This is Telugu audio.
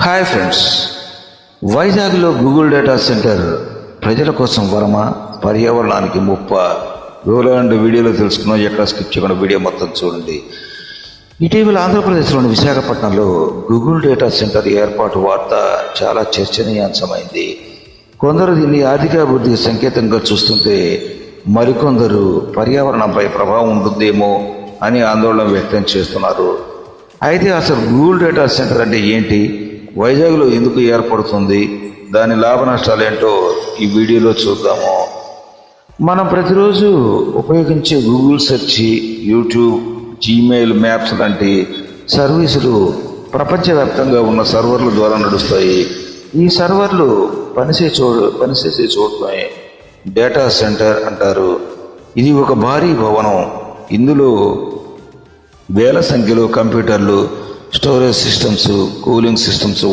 హాయ్ ఫ్రెండ్స్ వైజాగ్లో గూగుల్ డేటా సెంటర్ ప్రజల కోసం వరమ పర్యావరణానికి ముప్ప. వివరాలు వీడియోలో తెలుసుకున్నాం ఎక్కడ స్కిప్ చేయకుండా వీడియో మొత్తం చూడండి. ఇటీవల ఆంధ్రప్రదేశ్లోని విశాఖపట్నంలో గూగుల్ డేటా సెంటర్ ఏర్పాటు వార్త చాలా చర్చనీయాంశమైంది. కొందరు దీన్ని ఆర్థికాభివృద్ధికి సంకేతంగా చూస్తుంటే మరికొందరు పర్యావరణంపై ప్రభావం ఉంటుందేమో అని ఆందోళన వ్యక్తం చేస్తున్నారు. అయితే అసలు గూగుల్ డేటా సెంటర్ అంటే ఏంటి? వైజాగ్లో ఎందుకు ఏర్పడుతుంది? దాని లాభ నష్టాలు ఏంటో ఈ వీడియోలో చూద్దాము. మనం ప్రతిరోజు ఉపయోగించే Google search YouTube Gmail Maps లాంటి సర్వీసులు ప్రపంచవ్యాప్తంగా ఉన్న సర్వర్ల ద్వారా నడుస్తాయి. ఈ సర్వర్లు పనిచే చో పనిచేసే చోటునే డేటా సెంటర్ అంటారు. ఇది ఒక భారీ భవనం. ఇందులో వేల సంఖ్యలో కంప్యూటర్లు స్టోరేజ్ సిస్టమ్స్ కూలింగ్ సిస్టమ్స్